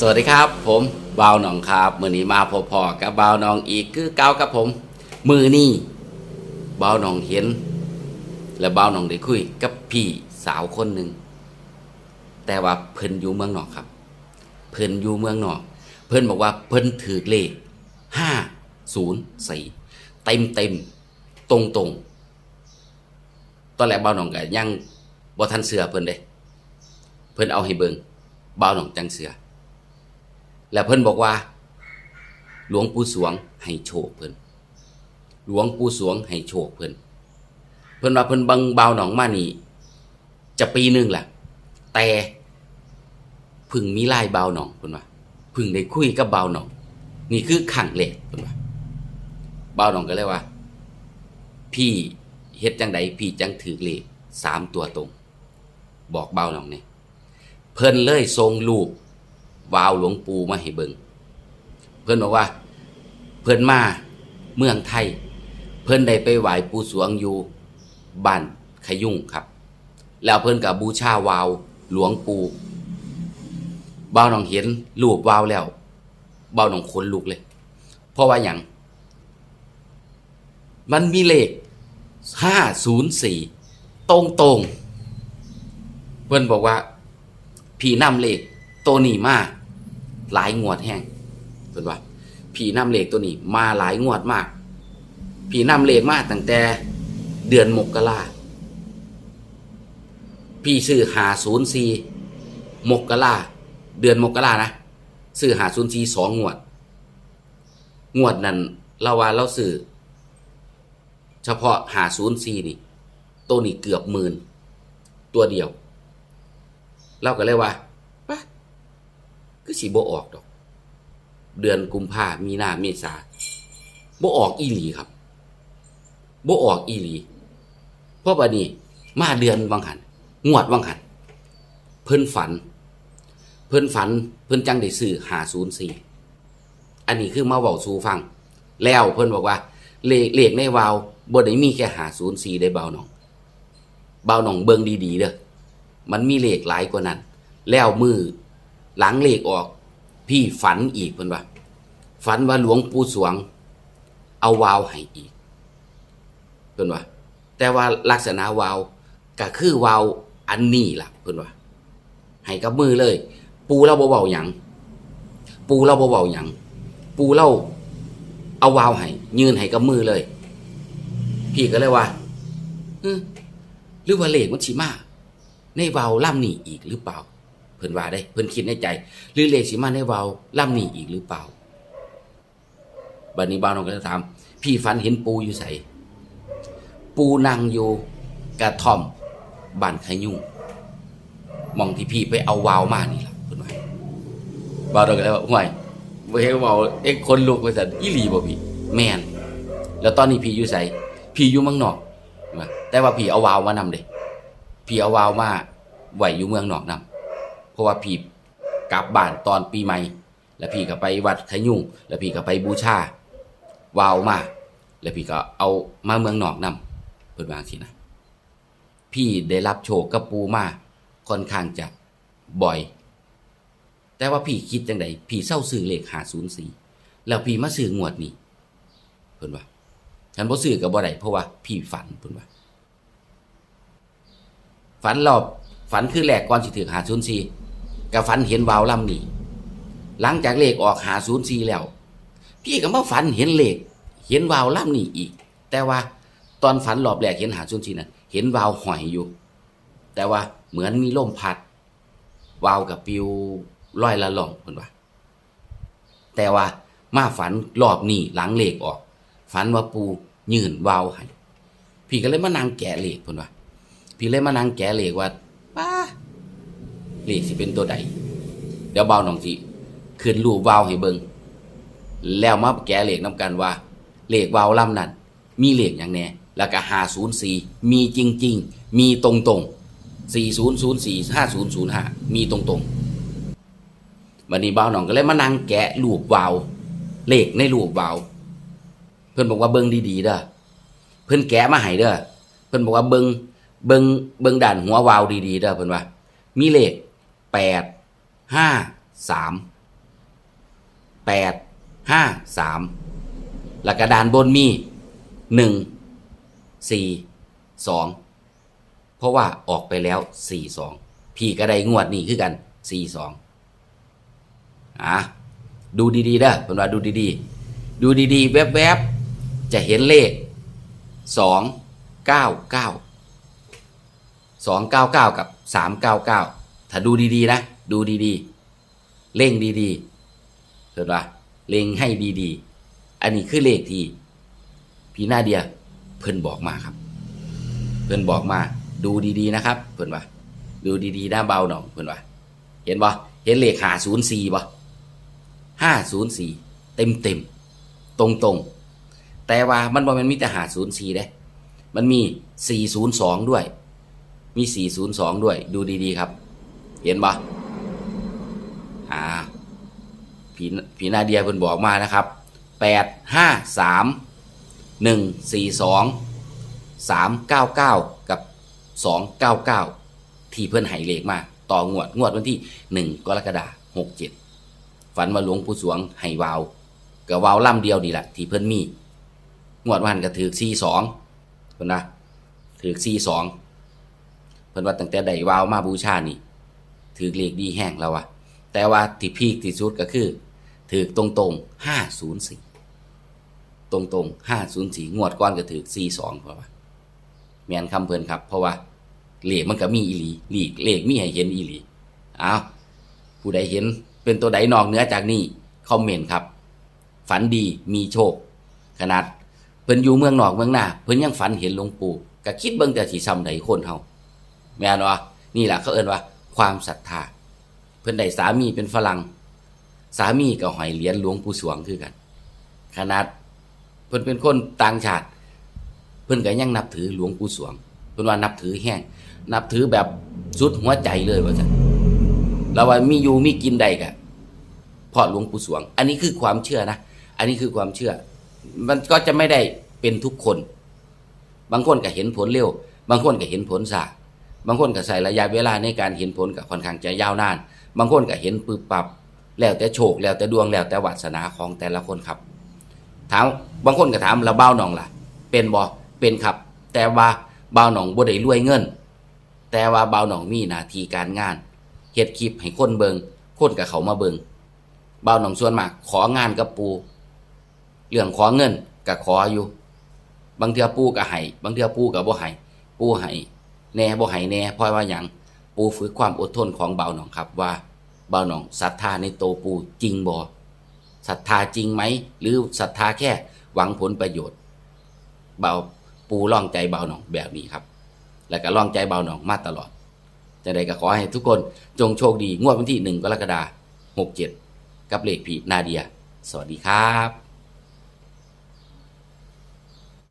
สวัสดีครับ ผมบ่าวหนองครับมือนี้มาพบพอกับบ่าวหนองอีกคือเก่ากับผม มือนี่บ่าวหนองเห็น และบ่าวหนองได้คุยกับพี่สาวคนหนึ่งแต่ว่าเพิ่นอยู่เมืองนอกครับ เพิ่นอยู่เมืองนอก เพิ่นบอกว่าเพิ่นถือเลขห้าศูนย์สี่เต็มเต็มตรงตรงตอนแรกบ่าวหนองก็ยังบ่ทันเสือเพิ่นเด้เพิ่นเอาให้เบิงบ่าวหนองจังเสือ แล้วเพิ่นบอกว่า หลวงปู่สวงให้โชคเพิ่นหลวงปู่สวงให้โชคเพิ่นเพิ่นว่าเพิ่นบังเบาหนองมานี่จะปีหนึ่งแหละแต่พึ่งมีไล่บ่าหนองเพิ่นว่าพึ่งได้คุยกับบ่าหนอง นี่คือขังเลขเพิ่นว่าเบาหนองก็เลยว่า พี่เฮ็ดจังใดพี่จังถือเลขสามตัวตรง บอกเบาหนองเนี่ยเพิ่นเลยทรงรูป วาวหลวงปู่มาให้เบิงเพิ่อนบอกว่า เพิ่อนมาเมืองไทย เพิ่อนได้ไปไหว้ปู่สวงอยู่บ้านขยุ่งครับ แล้วเพิ่อนกับบูชาวาวหลวงปู่บ่าวน้องเห็นรูปวาวแล้วบ่าวน้องขนลุกเลย เพราะว่าอย่างมันมีเลขห้าศูนย์สี่ตรงตรงเพิ่อนบอกว่า ผีนำเลขตัวนี้มาก หลายงวดแห้งเพิ่นว่าผีนำเหลขตัวนี้ มาหลายงวดมาก ผีนำเหลขมากตั้งแต่เดือนมกราพี่ซื้อหาศูนย์สี่มกราเดือนมกรานะซื้อหาศูนย์สี่สองงวด งวดนั้นเราว่าเราซื้อเฉพาะหาศูนย์สี่นี่ตัวนี้เกือบหมื่นตัวเดียว เราก็เลยว่า ก็สีบ่ออกดอก เดือนกุมภามีนาเมษาบ่ออกอีหลีครับบ่ออกอีหลีเพราะบัดนี้ มาเดือนวังหันงวดวังหันเพิ่นฝัน เพิ่นฝัน เพิ่นจังได้ซื้อหาศูนย์สี่อันนี้คือมาเว้าสู่ฟัง แล้วเพิ่นบอกว่า เลขเลขในวาวบ่ได้มีแค่หาศูนย์สี่ได้เบาหนองเบาหนองเบิ่งดีๆเด้อมันมีเลขหลายกว่านั้น แล้วมือ หลังเลขออก พี่ฝันอีกเพิ่นว่าฝันว่าหลวงปู่สวง เอาวาวให้อีกเพิ่นว่าแต่ว่าลักษณะวาวก็คือวาวอันนี้ล่ะเพิ่นว่าให้กับมือเลย ปูเราบ่เบาหยังปูเราบ่เบาหยังปูเราเอาวาวให้ยืนให้กับมือเลย พี่ก็เลยว่าหรือว่าเลขมันสิมาในวาวล่ำนี่อีกหรือเปล่า เพิ่นว่าได้ เพิ่นคิดในใจ หรือเลขสิมาในเวาวล่ำนี่อีกหรือเปล่าบัดนี้บ่าวน้องก็ถาม พี่ฝันเห็นปูอยู่ใสปูนั่งอยู่กระท่อมบ้านขยุ่งมองที่พี่ไปเอาวาวมานี่ล่ะเพิ่นว่าบ่าวน้องก็เลยว่าห่วยบ่เห็นว่าเอ็กคนลุกว่าซั่นอีหลีบ่พี่แม่นแล้วตอนนี้พี่อยู่ไสพี่อยู่เมืองนอกแต่ว่าพี่เอาวาวมานำเด้พี่เอาวาวมาไหวอยู่เมืองนอกนำเพ ราะว่าพี่กลับบ้านตอนปีใหม่ แล้วพี่ก็ไปวัดขยุ่ง แล้วพี่ก็ไปบูชาวาวมา แล้วพี่ก็เอามาเมืองนอกนำเพิ่นว่าสินะ พี่ได้รับโชคกับปูมาค่อนข้างจะบ่อย แต่ว่าพี่คิดจังไดพี่เศร้าซื้อเลข504แล้วพี่มาซื้องวดนี้เพิ่นว่าฉันบ่ซื้อก็บ่ได้เพราะว่าพี่ฝันเพิ่นว่าฝันรอบฝันคือแหลกก่อนสิถึงหาศูนย์สี่ กับฝันเห็นวาวลำนี่หลังจากเลขออกหาศูนย์สี่แล้ว พี่ก็มาฝันเห็นเลข เห็นวาวลำนี่อีก แต่ว่าตอนฝันรอบแรกเห็นหาศูนย์สี่นั้นเห็นวาวหอยอยู่ แต่ว่าเหมือนมีลมพัด วาวกับปิวลอยละล่องคนว่า แต่ว่ามาฝันรอบนี้หลังเลขออก ฝันว่าปูยืนวาวให้พี่ก็เลยมานั่งแกะเลขคนว่า พี่เลยมานั่งแกะเลขว่า เลขสิเป็นตัวใด เดี๋ยวเบาหน่องสิขึ้นรูปวาวให้เบิงแล้วมาแกะเลขนำกันว่า เลขวาวลำนั้นมีเลขอย่างแน่แล้วก็หาศูนย์สี่มีจริง ๆ มีตรงตรงสี่ศูนย์ศูนย์สี่ห้าศูนย์ศูนย์ห้ามีตรงตรงวันนี้เบาหน่องก็เลยมานั่งแกะรูปวาวเลขในรูปวาวเพื่อนบอกว่าเบิงดีๆเด้อเพื่อนแกะมาให้เด้อเพื่อนบอกว่าเบิงเบิงเบิงด่านหัววาวดีๆเด้อเพิ่อนว่า มีเลข แปดห้าสามแปดห้าสามแล้วก็ด้านบนมีหนึ่งสี่สองเพราะว่าออกไปแล้วสี่สองพี่ก็ได้งวดนี้คือกันสี่สองอะดูดีๆเด้อเพิ่นว่าดูดีๆ ดูดีๆ แวบๆ จะเห็นเลขสองเก้าเก้าสองเก้าเก้ากับสามเก้าเก้า ถ้าดูดีๆนะ ดูดีๆ เล่งดีๆเห็นปะเล็งให้ดีๆ อันนี้คือเลขที่พี่หน้าเดียเพิ่นบอกมาครับ เพิ่นบอกมาดูดีๆนะครับ เพิ่นว่าดูดีๆหน้าเบาหน่องเพิ่นว่าเห็นบ่เห็นเลขหาศูนย์สี่บ่ห้าศูนย์สี่เต็มเต็มตรงตรงแต่ว่ามันบ่แมันมีแต่หาศูนย์สี่เด้ มันมีสี่ศูนย์สองด้วย มีสี่ศูนย์สองด้วย ดูดีๆครับ เห็นบ่อ่าผีผีนาเดียเพิ่นบอกมานะครับแปดห้าสามหนึ่งสี่สองสามเก้าเก้ากับสองเก้าเก้าที่เพิ่นให้เลขมา ต่องวดงวดวันที่หนึ่งกรกฎาหกเจ็ดฝันว่าหลวงปู่สวงให้วาวกับวาวล่ำเดียวนี่แหละที่เพิ่นมี งวดวันก็ถือสี่สองเพิ่นนะถือสี่สองเพิ่นว่าตั้งแต่ได้วาวมาบูชานี่ ถือเลขดีแห้งแล้ววะแต่ว่าที่พีคที่สุดก็คือถือตรงตรงห้าศูนย์สี่ตรงตรงห้าศูนย์สี่งวดก้อนก็ถือสี่สองเพราะว่าแมนคำเพลินครับ เพราะว่าเลขมันก็มีอีหลีลีเลขมีให้เห็นอีหลีอ้าวผู้ใดเห็นเป็นตัวใดนอกเหนือจากนี้คอมเมนต์ครับ ฝันดีมีโชค ขนาดเพิ่นอยู่เมืองนอกเมืองหน้าเพิ่นยังฝันเห็นหลวงปู่ก็คิดเบิ่งแต่สิซ้ำใดคนเฮาแม่นว่านี่แหละเขาเอิ้นว่า ความศรัทธาเพิ่อนได้สามีเป็นฝรั่งสามีก็หอยเหรียญหลวงปู่สวงคือกัน ขนาดเพิ่อนเป็นคนต่างชาติ เพิ่อนก็ยังนับถือหลวงปู่สวง เพิ่อนว่านับถือแห้งนับถือแบบสุดหัวใจเลยว่าซั่นแล้วว่ามีอยู่มีกินได้ก็เพราะหลวงปู่สวง อันนี้คือความเชื่อนะอันนี้คือความเชื่อ มันก็จะไม่ได้เป็นทุกคน บางคนก็เห็นผลเร็ว บางคนก็เห็นผลช้า บางคนก็ใส่ระยะเวลาในการเห็นผลกับค่อนข้างจะยาวนาน บางคนก็เห็นปึบปับ แล้วแต่โชคแล้วแต่ดวงแล้วแต่วาสนาของแต่ละคนครับ ถามบางคนก็ถามแล้วเบ้าหนองล่ะ เป็นบ่เป็นครับ แต่ว่าเบ้าหนองบ่ได้รวยเงิน แต่ว่าเบ้าหนองมีหน้าที่การงานเฮ็ดคลิปให้คนเบิงคนกับเขามาเบิงเบ้าหนองส่วนมากของานกับปูเรื่องขอเงินก็ขออยู่ บางเทือปูก็ให้บางเทือปูก็บ่ให้ปูให้ แน่บ่ให้แน่เพราะว่าหยังปูฝึกความอดทนของเบาหนองครับว่าเบาหนองศรัทธาในโตปูจริงบ่ศรัทธาจริงไหม หรือศรัทธาแค่หวังผลประโยชน์ เบาปูล่องใจเบาหนองแบบนี้ครับ แล้วก็ล่องใจเบาหนองมาตลอดจะได้ก็ขอให้ทุกคนจงโชคดีงวดวันที่หนึ่งกรกฎาคมหกเจ็ดกับเลขผีนาเดีย สวัสดีครับ